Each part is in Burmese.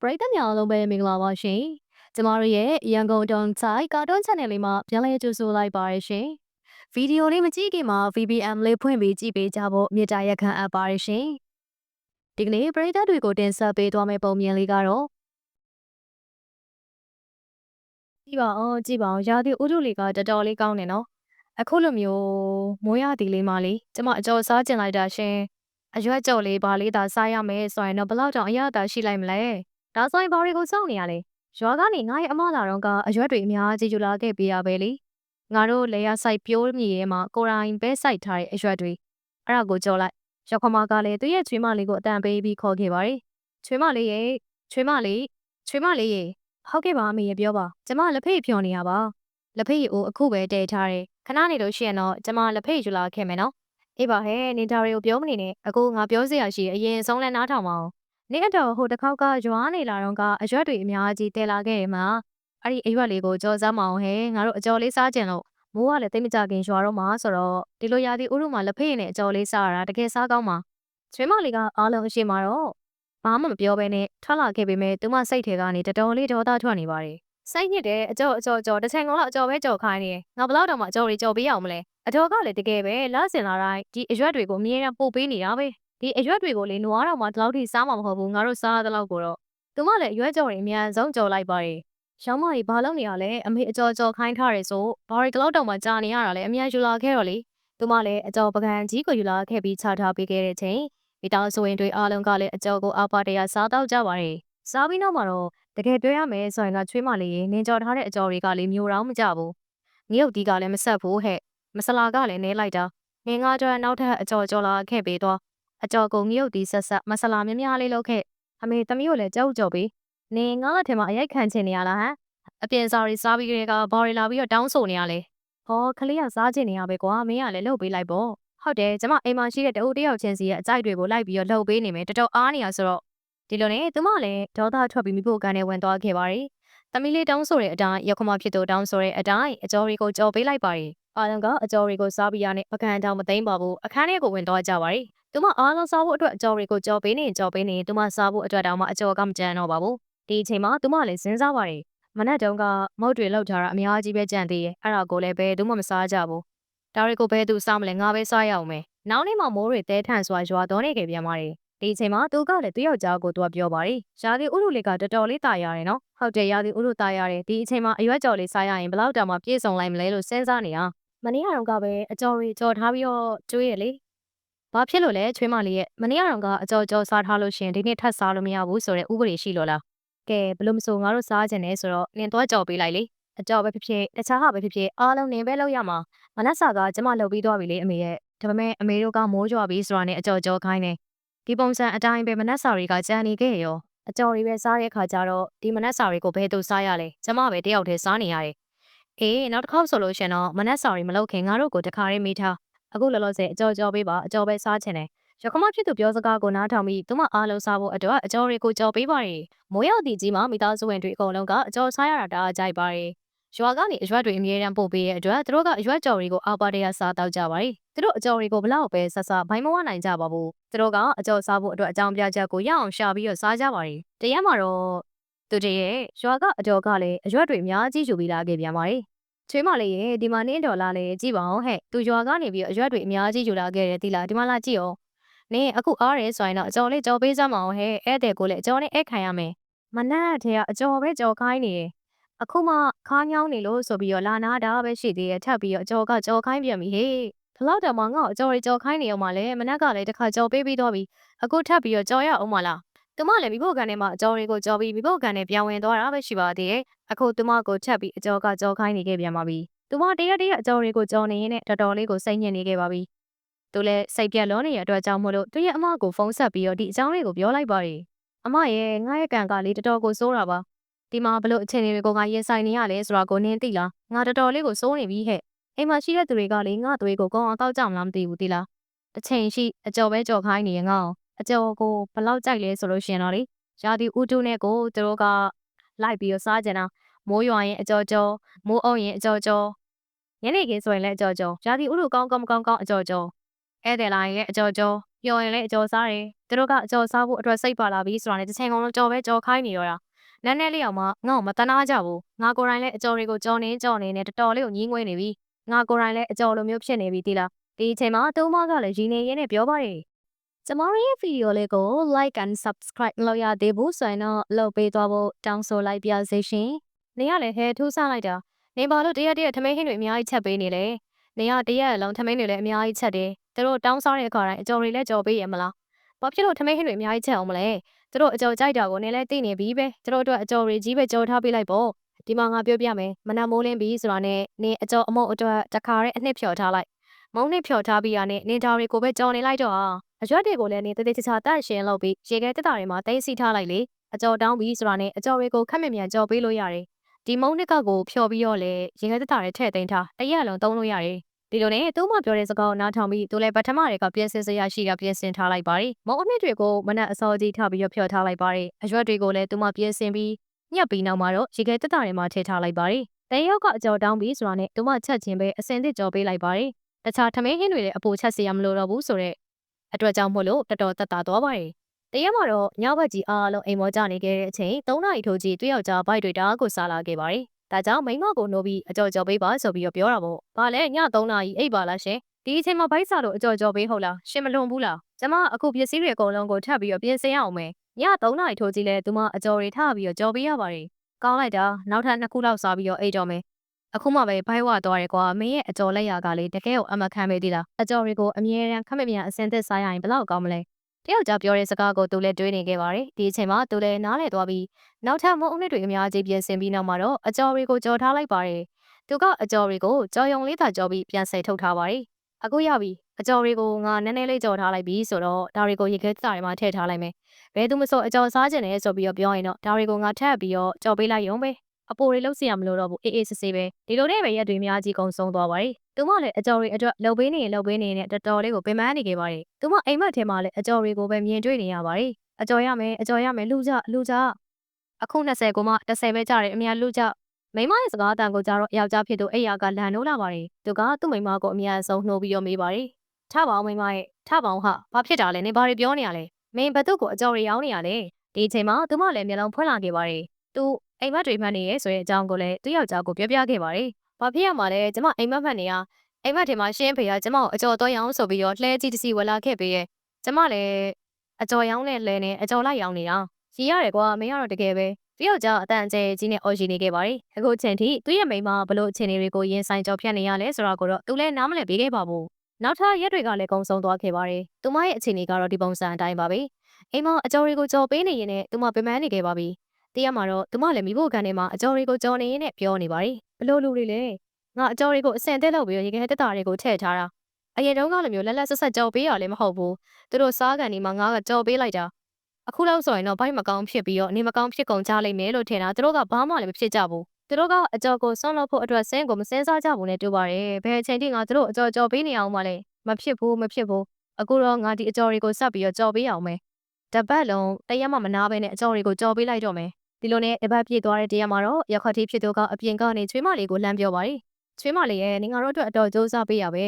ပရိသတ်များအားလုံးပဲမင်္ဂလာပါရှင်။ကျမတို့ရဲ့ရန်ကုန်တုံဆိုင်ကာတွန်း channel လေးမှာပြန်လည်ကြိုဆိုလိုက်ပါရရှင်။ဗီဒီယိုလေးမကြည့်ခင်မှာ VPN လေးဖွင့်ပြီးကြည့်ပေးကြဖို့မြစ်တာရက်ခံအပ်ပါရရှင်။ဒီကနေ့ပရိသတ်တွေကိုတင်ဆက်ပေးသွားမယ့်ပုံမြင်လေးကတော့ကြည့်ပါအောင်ကြည့်ပါအောင်ရာသီဥတုလေးကတော်တော်လေးကောင်းနေနော်။အခုလိုမျိုးမိုးရသည်လေးမှလေကျမအကျော်စားကျင်လိုက်တာရှင်။အရွက်ကြော်လေးပါလေးသာစားရမယ်ဆိုရင်တော့ဘယ်လောက်တောင်အရသာရှိလိုက်မလဲ။ ဒါဆိုရင်ဘာတွေကိုစောင့်နေရလဲ။ရွာကနေငါရဲ့အမလာတော့ကအရွက်တွေအများကြီးယူလာခဲ့ပေးရပဲလေ။ငါတို့လေယာစိုက်ပြိုးမြေထဲမှာကိုရိုင်းပဲစိုက်ထားတဲ့အရွက်တွေအဲ့ဒါကိုကြော်လိုက်။ရောက်ခမကလည်းသူ့ရဲ့ချွေးမလေးကိုအတန်ပေးပြီးခေါ်ခဲ့ပါတယ်။ချွေးမလေးရဲ့ချွေးမလေးချွေးမလေးရဲ့ဟုတ်ကဲ့ပါအမေရပြောပါကျမလက်ဖေးဖြော်နေရပါလက်ဖေးကိုအခုပဲတည်ထားတယ်ခဏနေလို့ရှိရင်တော့ကျမလက်ဖေးယူလာခဲ့မယ်နော်အေးပါဟဲ့နေဒါတွေကိုပြောမနေနဲ့အခုငါပြောစရာရှိအရင်ဆုံးလဲနားထောင်ပါအောင် နေအတော်ဟိုတစ်ခေါက်ကရွာနေလာတော့ကအရွက်တွေအများကြီးတည်လာခဲ့တယ်မှာအဲ့ဒီအရွက်လေးကိုကြော်စားမအောင်ဟဲ့ငါတို့အကြော်လေးစားကြင်လို့မိုးကလည်းတိတ်မကြခင်ရွာတော့မှာဆိုတော့ဒီလိုရာသီဥတုမှာလက်ဖေးနဲ့အကြော်လေးစားရတာတကယ်စားကောင်းပါချွေးမလေးကအားလုံးအရှိမှာတော့ဘာမှမပြောဘဲနဲ့ထွက်လာခဲ့ပေမဲ့သူမစိတ်ထဲကနေတတော်လေးဒေါသထွက်နေပါတယ်စိတ်ညစ်တယ်အကြော်အကြော်ကြော်တစ်ချိန်ကုန်လောက်အကြော်ပဲကြော်ခိုင်းနေတယ်ငါဘလောက်တော့မှအကြော်တွေကြော်ပေးအောင်မလဲအတော်ကလည်းတကယ်ပဲလဆင်လာတိုင်းဒီအရွက်တွေကိုအမြဲတမ်းပို့ပေးနေတာပဲ ဒီအရွက်တွေကိုလေနွားတော်မှဒီလောက်ထိစားမှာမဟုတ်ဘူးငါတို့စားရတဲ့လောက်ကိုတော့သူမလည်းအရွက်ကြော်တွေအများဆုံးကြော်လိုက်ပါတယ်ရောင်းမကြီးဘာလုပ်နေရလဲအမေအကြော်ကြော်ခိုင်းထားတယ်ဆိုဘာတွေကတော့တောင်မှကြာနေရတာလဲအများယူလာခဲ့တော့လေသူမလည်းအကြော်ပကံကြီးကိုယူလာခဲ့ပြီးချထားပေးခဲ့တဲ့ချိန်မိသားစုဝင်တွေအားလုံးကလည်းအကြော်ကိုအပါတရစားတော့ကြပါတယ်စားပြီးနောက်မှာတော့တကယ်ပြောရမယ်ဆိုရင်တော့ချွေးမလေးရေနင်ကြော်ထားတဲ့အကြော်တွေကလေမျိုးတော့မကြဘူးငရုတ်တီးကလည်းမဆက်ဘူးဟဲ့မဆလာကလည်းနဲလိုက်တာငင်းငါတော့နောက်ထပ်အကြော်ကြော်လာခဲ့ပြီးတော့ အကြော်ကိုငရုတ်တီးဆက်ဆက်မဆလာများများလေးလုပ်ခဲ့အမေသမီးကိုလည်းကြောက်ကြော်ပြီးနင်ငါ့လက်ထဲမှာအရိုက်ခံချင်နေရလားဟမ်အပြင်စားရီစားပြီးကလေးကဘော်ရီလာပြီးတော့တောင်းဆိုနေရလေဟောခလေးကစားချင်နေရပဲကွာမင်းကလည်းလှုပ်ပေးလိုက်ပေါ့ဟုတ်တယ်ကျမအိမ်မှာရှိတဲ့တအုပ်တယောက်ချင်းစီရဲ့အကြိုက်တွေကိုလိုက်ပြီးတော့လှုပ်ပေးနေမယ်တော်တော်အားနေရဆိုတော့ဒီလိုနဲ့သူမလည်းဒေါသထွက်ပြီးမိဖို့ကန်နဲ့ဝင်သွားခဲ့ပါတယ်သမီးလေးတောင်းဆိုတဲ့အတိုင်းရောက်ခမဖြစ်သူတောင်းဆိုတဲ့အတိုင်းအကျော်တွေကိုကြော်ပေးလိုက်ပါတယ်အားလုံးကအကျော်တွေကိုစားပြီးရနဲ့ပကံတောင်မသိမ့်ပါဘူးအခန်းထဲကိုဝင်သွားကြပါတယ် သူမအားလုံးစားဖို့အတွက်အကျော်တွေကိုကြော်ပေးနေကြော်ပေးနေသူမစားဖို့အတွက်တောင်မှအကျော်ကမကြမ်းတော့ပါဘူးဒီအချိန်မှာသူမလည်းစဉ်းစားပါတယ်မနက်တုန်းကမုတ်တွေလောက်ထားတာအများကြီးပဲကြံသေးရဲ့အဲ့ဒါကိုလည်းဘယ်သူမှမစားကြဘူးဒါတွေကိုဘယ်သူစားမလဲငါပဲစားရအောင်မယ်နောက်နေ့မှမိုးတွေတဲထန်စွာရွာသွန်းနေခဲ့ပြန်ပါတယ်ဒီအချိန်မှာသူကလည်းသူ့ယောက်ျားကိုသူကပြောပါတယ်ရာသီဥတုလေးကတော်တော်လေးတာရတယ်နော်ဟုတ်တယ်ရာသီဥတုတာရတယ်ဒီအချိန်မှာအရွက်ကြော်လေးစားရရင်ဘယ်လောက်တောင်မှပြည့်စုံလိုက်မလဲလို့စဉ်းစားနေတာမနေ့ကတော့ကပဲအကြော်တွေကြော်ထားပြီးတော့ကျွေးရလေ ဘာဖြစ်လို့လဲချွေးမလေးရဲ့မနေ့ကတော့ကအကြော်ကြော်စားထားလို့ရှင်ဒီနေ့ထပ်စားလို့မရဘူးဆိုတဲ့ဥပဒေရှိလို့လားကဲဘလို့မဆိုငါတို့စားခြင်းနဲ့ဆိုတော့နင်သွားကြော်ပေးလိုက်လေအကြော်ပဲဖြစ်ဖြစ်တခြားဟာပဲဖြစ်ဖြစ်အားလုံးနင်ပဲလုပ်ရမှာမနက်စာကကျမလုပ်ပြီးသွားပြီလေအမေရဲ့ဒါပေမဲ့အမေတို့ကမိုးကြွပြီးဆိုတာနဲ့အကြော်ကြော်ခိုင်းတယ်ဒီပုံစံအတိုင်းပဲမနက်စာတွေကကြံနေခဲ့ရောအကြော်တွေပဲစားတဲ့ခါကျတော့ဒီမနက်စာတွေကိုဘယ်သူစားရလဲကျမပဲတယောက်တည်းစားနေရတယ်အေးနောက်တစ်ခေါက်ဆိုလို့ရှင်တော့မနက်စာတွေမလုပ်ခင်ငါတို့ကိုတခါရေးမိထား အခုလောလောဆယ်အကြော်ကြော်ပေးပါအကြော်ပဲစားချင်တယ်ရခမဖြစ်သူပြောစကားကိုနားထောင်ပြီးသူမအားလုံးစားဖို့အတွက်အကြော်တွေကိုကြော်ပေးပါရယ်မိုးရောက်တီကြီးမှာမိသားစုဝင်တွေအကုန်လုံးကအကြော်စားရတာတအားကြိုက်ပါရယ်ရွာကနေအရွက်တွေအမြဲတမ်းပို့ပေးတဲ့အတွက်သူတို့ကအရွက်ကြော်တွေကိုအာပါတရစားတောက်ကြပါတယ်သူတို့အကြော်တွေကိုဘလောက်ပဲဆက်ဆက်ဘိုင်းမဝနိုင်ကြပါဘူးသူတို့ကအကြော်စားဖို့အတွက်အကြောင်းပြချက်ကိုရအောင်ရှာပြီးတော့စားကြပါတယ်တရက်မှာတော့သူတရဲ့ရွာကအကြော်ကလည်းအရွက်တွေအများကြီးယူပြီးလာခဲ့ပြန်ပါတယ် ချွေးမလေးရဲ့ဒီမှာနင်းဒေါ်လာလေးကြည့်ပါအောင်ဟဲ့သူရွာကနေပြီးအရွက်တွေအများကြီးယူလာခဲ့တယ်ဒီလားဒီမှာလာကြည့်အောင်နင်းအခုအားရဲဆိုရင်တော့အကျော်လေးကြော်ပေးစမ်းမအောင်ဟဲ့ဧည့်သည်ကိုလည်းအကျော်နဲ့ဧည့်ခံရမယ်မနက်တည်းကအကျော်ပဲကြော်ခိုင်းနေတယ်အခုမှခါးညောင်းနေလို့ဆိုပြီးတော့လာနာတာပဲရှိသေးတယ်ထပ်ပြီးတော့အကျော်ကကြော်ခိုင်းပြန်ပြီဟေးဘလောက်တောင်မှငါ့ကိုအကျော်ရီကြော်ခိုင်းနေအောင်မလဲမနက်ကလည်းတစ်ခါကြော်ပေးပြီးတော့ပြီအခုထပ်ပြီးတော့ကြော်ရအောင်မလား သူမလည်းမိဖို့ကန်ထဲမှာအကျော်တွေကိုကြော်ပြီးမိဖို့ကန်ထဲပြောင်းဝင်သွားတာပဲရှိပါသေးတယ်အခုသူမကိုထပ်ပြီးအကျော်ကကြော်ခိုင်းနေခဲ့ပြန်ပါပြီသူမတရက်တရက်အကျော်တွေကိုကြော်နေရင်နဲ့တော်တော်လေးကိုစိတ်ညစ်နေခဲ့ပါပြီသူလည်းစိတ်ပြက်လွန်နေတဲ့အတွက်ကြောင့်မို့လို့သူရဲ့အမကိုဖုန်းဆက်ပြီးတော့ဒီအကြောင်းလေးကိုပြောလိုက်ပါတယ်အမရဲ့ငါရဲ့ကန်ကလေးတော်တော်ကိုစိုးတာပါဒီမှာဘလို့အခြေအနေတွေကိုငါရင်ဆိုင်နေရလဲဆိုတာကိုနင်းသိလားငါတော်တော်လေးကိုစိုးနေပြီဟဲ့အိမ်မှာရှိတဲ့သူတွေကလေငါသွေးကိုကောင်းအောင်တောက်ကြမလားမသိဘူးသိလားတစ်ချိန်ရှိအကျော်ပဲကြော်ခိုင်းနေရင်ငါ့ အကျော်ကိုဘလောက်ကြိုက်လဲဆိုလို့ရှင်တော့လေရာသီဥတုနဲ့ကိုသူတို့ကလိုက်ပြီးတော့စားကြတာမိုးရွာရင်အကျော်ကျော်မိုးအုံရင်အကျော်ကျော်ညနေခင်းဆိုရင်လည်းအကျော်ကျော်ရာသီဥတုကောင်းကောင်းမကောင်းကောင်းအကျော်ကျော်ဧည့်သည်လာရင်လည်းအကြော်ကြော်ပျော်ရင်လည်းအကြော်စားတယ်သူတို့ကအကြော်စားဖို့အတွက်စိတ်ပါလာပြီဆိုတာနဲ့တစ်ချိန်ကုန်လုံးကြော်ပဲကြော်ခိုင်းနေရောတာနည်းနည်းလေးအောင်မှငါ့ကိုမတနာကြဘူးငါကိုယ်တိုင်လည်းအကြော်တွေကိုကြော်နေကြော်နေနဲ့တော်တော်လေးကိုညှင်းငွေနေပြီငါကိုယ်တိုင်လည်းအကြော်လိုမျိုးဖြစ်နေပြီတိလားဒီအချိန်မှာသုံးမကလည်းရင်းနေရင်းနဲ့ပြောပါတယ် ကျမတို့ရဲ့ဗီဒီယိုလေးကို like and subscribe လုပ်ရသေးဘူးဆိုရင်တော့လုပ်ပေးသွားဖို့တောင်းဆိုလိုက်ပါစေရှင်။နေရလည်းဟဲထူးဆန်းလိုက်တာ။နေပါလို့တရက်တရက်ထမင်းဟင်းတွေအများကြီးချက်ပေးနေလေ။နေရတရက်လုံးထမင်းတွေလည်းအများကြီးချက်တယ်။သူတို့တောင်းစားတဲ့အခါတိုင်းအကြော်တွေလည်းကြော်ပေးရမလား။ဘာဖြစ်လို့ထမင်းဟင်းတွေအများကြီးချက်အောင်မလဲ။သူတို့အကြော်ကြိုက်တာကိုနေလည်းသိနေပြီပဲ။သူတို့အတွက်အကြော်တွေကြီးပဲကြော်ထားပေးလိုက်ပေါ့။ဒီမှာငါပြောပြမယ်။မနက်မိုးလင်းပြီဆိုတာနဲ့နေအကြော်အမုတ်အတွက်တခါရဲအနှစ်ဖြော်ထားလိုက်။မုံနှစ်ဖြော်ထားပြီးရနဲ့နေသားတွေကိုပဲကြော်နေလိုက်တော့ဟာ။ အရွက်တွေကိုလည်းနေတသေးချာချာတန့်ရှင်းလုပ်ပြီးရေခဲတက်တာတွေမှာတင်းစီထားလိုက်လေအကြော်တောင်းပြီးဆိုတာနဲ့အကြော်တွေကိုခက်မြမြန်ကြော်ပေးလို့ရတယ်ဒီမုံနှစ်ကောက်ကိုဖြော်ပြီးတော့လေရေခဲတက်တာတွေထည့်သိမ်းထားတရက်လုံးသုံးလို့ရတယ်ဒီလိုနဲ့သူ့မပြောတဲ့စကားကိုနားထောင်ပြီးသူလည်းပထမတွေကပြင်ဆင်စရာရှိတာပြင်ဆင်ထားလိုက်ပါတယ်မုံအနှစ်တွေကိုမနက်အစောကြီးထားပြီးတော့ဖြော်ထားလိုက်ပါတယ်အရွက်တွေကိုလည်းသူ့မပြင်ဆင်ပြီးညက်ပြီးနောက်မှာတော့ရေခဲတက်တာတွေမှာထည့်ထားလိုက်ပါတယ်တရက်ကအကြော်တောင်းပြီးဆိုတာနဲ့သူ့မချက်ချင်းပဲအစင်သစ်ကြော်ပေးလိုက်ပါတယ်တခြားထမင်းဟင်းတွေလည်းအပူချက်စီရမလို့တော့ဘူးဆိုတော့ အတွက်ကြောင့်မို့လို့တော်တော်တက်တာသွားပါတယ်။တရက်မှာတော့ညဘက်ကြီးအားလုံးအိမ်မောကြနေခဲ့တဲ့အချိန်၃နာရီထိုးကြီးတွေ့ယောက်ျားဘိုက်တွေတားကိုစားလာခဲ့ပါတယ်။ဒါကြောင့်မိန်းမကိုနိုးပြီးအကြော်ကြော်ပေးပါဆိုပြီးတော့ပြောတာပေါ့။ဘာလဲည၃နာရီအိပ်ပါလားရှင်။ဒီအချိန်မှာဘိုက်စားလို့အကြော်ကြော်ပေးဟုတ်လားရှင်မလွန်ဘူးလား။ကျမအခုပစ္စည်းတွေအကုန်လုံးကိုထပ်ပြီးတော့ပြင်ဆင်ရအောင်မယ်။ည၃နာရီထိုးကြီးလဲသူမအကြော်တွေထပ်ပြီးတော့ကြော်ပေးရပါတယ်။ကောင်းလိုက်တာနောက်ထပ်နှစ်ခုလောက်စားပြီးတော့အိတ်တော့မယ် အခုမှပဲဘိုက်ဝသွားတယ်ကွာမင်းရဲ့အကြော်လက်ရာကလေတကယ်ကိုအမခံပဲသေးလားအကြော်တွေကိုအမြဲတမ်းခက်မမြန်အစင်သက်စားရရင်ဘယ်လောက်ကောင်းမလဲတယောက်ကြားပြောတဲ့စကားကိုသူလည်းတွေးနေခဲ့ပါတယ်ဒီအချိန်မှာသူလည်းနားလည်သွားပြီးနောက်ထပ်မုံအုပ်နှစ်တွေအများကြီးပြင်ဆင်ပြီးနောက်မှာတော့အကြော်တွေကိုကြော်ထားလိုက်ပါတယ်သူကအကြော်တွေကိုကြော်ယုံလေးသာကြော်ပြီးပြန်ဆယ်ထုတ်ထားပါတယ်အခုရပြီအကြော်တွေကိုငါနည်းနည်းလေးကြော်ထားလိုက်ပြီဆိုတော့ဒါတွေကိုရေခဲစတာတွေမှာထည့်ထားလိုက်မယ်ဘယ်သူမဆိုအကြော်စားကျင်တယ်ဆိုပြီးတော့ပြောရင်တော့ဒါတွေကိုငါထပ်ပြီးတော့ကြော်ပေးလိုက်ရုံပဲ အပိုတွေလှုပ်စီရမလို့တော့ဘူးအေးအေးဆေးဆေးပဲဒီလိုနဲ့ပဲရက်တွေအများကြီးကုန်ဆုံးသွားပါတယ်သူမလည်းအကြော်တွေအတွက်လှုပ်ပေးနေရင်လှုပ်ပေးနေနဲ့တော်တော်လေးကိုပင်ပန်းနေခဲ့ပါတယ်သူမအိမ်မက်ထဲမှာလည်းအကြော်တွေကိုပဲမြင်တွေ့နေရပါတယ်အကြော်ရမယ်အကြော်ရမယ်လူကြလူကြအခု20ကိုမှ30ပဲကြတယ်အများလူကြမိမရဲ့စကားအတန်ကိုကြတော့ယောက်ျားဖြစ်သူအိယာကလန်နိုးလာပါတယ်သူကသူ့မိမကိုအများဆုံးနှိုးပြီးရောမေးပါတယ်ထပါအောင်မိမရဲ့ထပါအောင်ဟာဘာဖြစ်တာလဲနေဘာတွေပြောနေရလဲမင်းဘသူ့ကိုအကြော်ရရောင်းနေရလဲဒီအချိန်မှာသူမလည်းမျက်လုံးဖွင့်လာခဲ့ပါတယ်သူ အိမ်မက်တွေမှတ်နေရဲဆိုတဲ့အကြောင်းကိုလည်းသူယောက်ျားကိုပြောပြခဲ့ပါတယ်။ဘာဖြစ်ရမှာလဲကျမအိမ်မက်မှတ်နေရအိမ်မက်ထဲမှာရှင်းဖေကကျမကိုအကြော်တော့ရောင်းဆိုပြီးတော့လှဲကြီးတစ်စီဝလာခဲ့ပေးရဲ့ကျမလည်းအကြော်ရောင်းနဲ့လဲနဲ့အကြော်လိုက်ရောင်းနေတာရီရတယ်ကွာမင်းကတော့တကယ်ပဲသူယောက်ျားအတန်အကျဲကြီးနဲ့အော်ရီနေခဲ့ပါတယ်။အခုချိန်ထိသူ့ရဲ့မိန်းမဘလို့အခြေအနေတွေကိုရင်ဆိုင်ကြော်ဖြတ်နေရလဲဆိုတာကိုတော့သူလည်းနားမလည်ပေးခဲ့ပါဘူး။နောက်ထပ်ရက်တွေကလည်းကုံဆုံးသွားခဲ့ပါတယ်။သူမရဲ့အခြေအနေကတော့ဒီပုံစံအတိုင်းပါပဲ။အိမ်မအကြော်တွေကိုကြော်ပေးနေရင်လည်းသူမပင်ပန်းနေခဲ့ပါပြီ တရက်မှာတော့သူမလည်းမိဖို့ကန်ထဲမှာအကြော်တွေကိုကြော်နေရင်းနဲ့ပြောနေပါတယ်ဘလို့လူတွေလဲငါအကြော်တွေကိုအစင်တက်လောက်ပြီးရေခဲတက်တာတွေကိုထည့်ထားတာအရင်တုန်းကလိုမျိုးလက်လက်ဆက်ဆက်ကြော်ပေးရလည်းမဟုတ်ဘူးသူတို့စားကန်ဒီမှာငါကကြော်ပေးလိုက်တာအခုလောက်ဆိုရင်တော့ဘိုက်မကောင်းဖြစ်ပြီးတော့နေမကောင်းဖြစ်ကုန်ကြလိမ့်မယ်လို့ထင်တာသူတို့ကဘာမှလည်းမဖြစ်ကြဘူးသူတို့ကအကြော်ကိုဆွန့်လို့ဖို့အတွက်စင်းကိုမစင်းစားကြဘူးနဲ့တူပါတယ်ဘယ်အချိန်ထိငါသူတို့အကြော်ကြော်ပေးနေအောင်မလဲမဖြစ်ဘူးမဖြစ်ဘူးအခုတော့ငါဒီအကြော်တွေကိုဆက်ပြီးတော့ကြော်ပေးအောင်မယ်တပတ်လုံးတရက်မှမနာဘဲနဲ့အကြော်တွေကိုကြော်ပေးလိုက်တော့မယ် ဒီလိုနဲ့တပတ်ပြည့်သွားတဲ့တရားမှာတော့ရက်ခတ်တီဖြစ်သူကအပြင်ကနေချွေးမလေးကိုလှမ်းပြောပါတယ်ချွေးမလေးရဲ့နေငါတို့အတွက်အတော်ကြိုးစားပေးရပဲ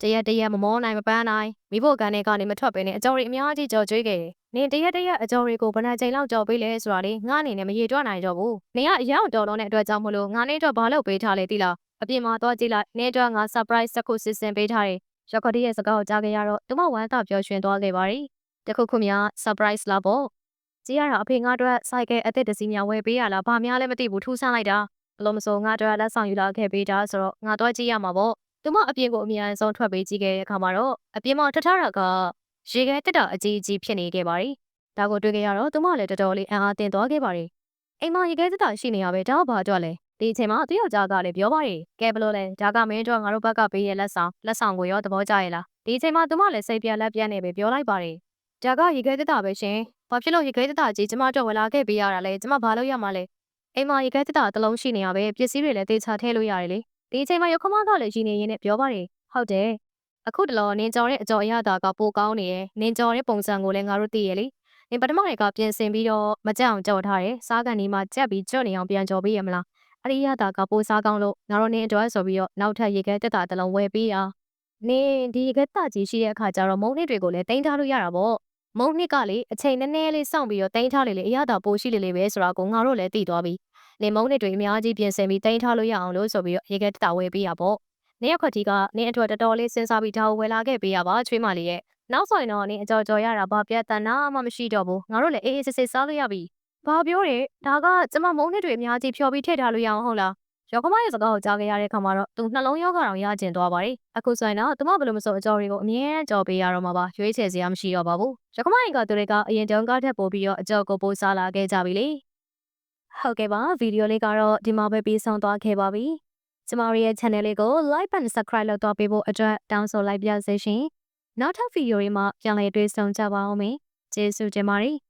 တရက်တရက်မမောနိုင်မပန်းနိုင်မိဖို့ကန်တွေကနေမထွက်ပဲနဲ့အကြော်တွေအများကြီးကြော်ကြွေးခဲ့တယ်နင်တရက်တရက်အကြော်တွေကိုဘယ်နှချိန်လောက်ကြော်ပေးလဲဆိုတာလေငါအနေနဲ့မရေတွက်နိုင်တော့ဘူးနင်ကအရောက်တော်တော်နဲ့အတွက်ကြောင့်မလို့ငါနေတော့ဘာလုပ်ပေးထားလဲတိလားအပြင်မှာသွားကြည့်လိုက်နေတော့ငါ surprise တစ်ခုစစ်စင်ပေးထားတယ်ရက်ခတ်တီရဲ့စကားကိုကြားခဲ့ရတော့သူမဝမ်းသာပျော်ရွှင်သွားခဲ့ပါတယ်တခုခုများ surprise လာပေါ့ ကြည့်ရတာအဖေငါတို့စိုက်ကဲအသက်တစီများဝယ်ပေးရလားဘာများလဲမသိဘူးထူးဆန်းလိုက်တာအလုံးမစိုးငါတို့လက်ဆောင်ယူလာခဲ့ပေးတာဆိုတော့ငါတော့ကြည့်ရမှာပေါ့သူမအပြင်ကိုအမြန်ဆုံးထွက်ပေးကြည့်ခဲ့တဲ့အခါမှာတော့အပြင်မှာထထတာကရေခဲတက်တာအကြီးကြီးဖြစ်နေခဲ့ပါတယ်ဒါကိုတွေ့ခဲ့ရတော့သူမလည်းတော်တော်လေးအံ့အားသင့်သွားခဲ့ပါတယ်အိမ်မှာရေခဲတက်တာရှိနေရပဲဒါဘာအတွက်လဲဒီအချိန်မှာသူယောက်ျားကလည်းပြောပါတယ်ကဲဘလို့လဲဒါကမင်းတို့ငါတို့ဘက်ကပေးရဲ့လက်ဆောင်လက်ဆောင်ကိုရောသဘောကျရဲ့လားဒီအချိန်မှာသူမလည်းစိတ်ပြက်လက်ပြက်နေပဲပြောလိုက်ပါတယ်ဒါကရေခဲတက်တာပဲရှင်။ ဘာဖြစ်လို့ရေခဲတက်တာကြီးကျမတို့ဝလာခဲ့ပေးရတာလဲ။ကျမဘာလို့ရမှာလဲ။အိမ်မှာရေခဲတက်တာတစ်လုံးရှိနေရပဲပစ္စည်းတွေလည်းတေချာထည့်လို့ရတယ်လေ။ဒီအချိန်မှာရခမကလည်းရင်းနေရင်းနဲ့ပြောပါတယ်။ဟုတ်တယ်။အခုတလောနင်ကြော်တဲ့အကြော်အရသာကပိုကောင်းနေရဲ့။နင်ကြော်တဲ့ပုံစံကိုလည်းငါတို့သိရလေ။နင်ပထမတွေကပြင်ဆင်ပြီးတော့မကြအောင်ကြော်ထားတယ်။စားကန်ဒီမှာကြက်ပြီးကြော့နေအောင်ပြန်ကြော်ပေးရမလား။အရိယတာကပိုစားကောင်းလို့ငါတို့နင်အတွက်ဆိုပြီးတော့နောက်ထပ်ရေခဲတက်တာတစ်လုံးဝယ်ပေးရနင်ဒီကက်တကြီးရှိတဲ့အခါကျတော့မုံနှစ်တွေကိုလည်းတင်ထားလို့ရတာပေါ့ မုံနှစ်ကလေအချိန်နည်းနည်းလေးစောင့်ပြီးတော့တင်ထားလေလေအရသာပိုရှိလေလေပဲဆိုတာကိုငါတို့လည်းသိသွားပြီနင်မုံနှစ်တွေအများကြီးပြင်ဆင်ပြီးတင်ထားလို့ရအောင်လို့ဆိုပြီးတော့ရေကက်တဝယ်ပေးရပေါ့နင်ရခွက်ကြီးကနင်အတွက်တော်တော်လေးစဉ်းစားပြီးဒါကိုဝယ်လာခဲ့ပေးရပါချွေးမလေးရဲ့နောက်ဆိုရင်တော့နင်အကြော်ကြော်ရတာဘာပြတ်တနာမှမရှိတော့ဘူးငါတို့လည်းအေးအေးဆေးဆေးစားလို့ရပြီဘာပြောတယ်ဒါကကျမမုံနှစ်တွေအများကြီးဖြော်ပြီးထည့်ထားလို့ရအောင်ဟုတ်လား ရောကမရဲ့စကားကိုကြားခဲ့ရတဲ့ခါမှာတော့သူနှလုံးရောဂါတောင်ရကျင်သွားပါတယ်။အခုဆိုရင်တော့သူမဘယ်လိုမဆိုအကြော်တွေကိုအမြဲတမ်းကြော်ပေးရတော့မှာပါ။ရွေးချယ်စရာမရှိတော့ပါဘူး။ရောကမရဲ့ကသူတွေကအရင်တုန်းကထက်ပိုပြီးတော့အကြော်ကိုပိုးစားလာခဲ့ကြပြီလေ။ဟုတ်ကဲ့ပါဗီဒီယိုလေးကတော့ဒီမှာပဲပြီးဆုံးသွားခဲ့ပါပြီ။ကျမတို့ရဲ့ channel လေးကို like and subscribe လုပ်တော့ပေးဖို့အတွက်တောင်းဆိုလိုက်ပါရစေရှင်။နောက်ထပ်ဗီဒီယိုတွေမှာပြန်လည်တွေ့ဆုံကြပါအောင်မယ်။ကျေးဇူးတင်ပါတယ်။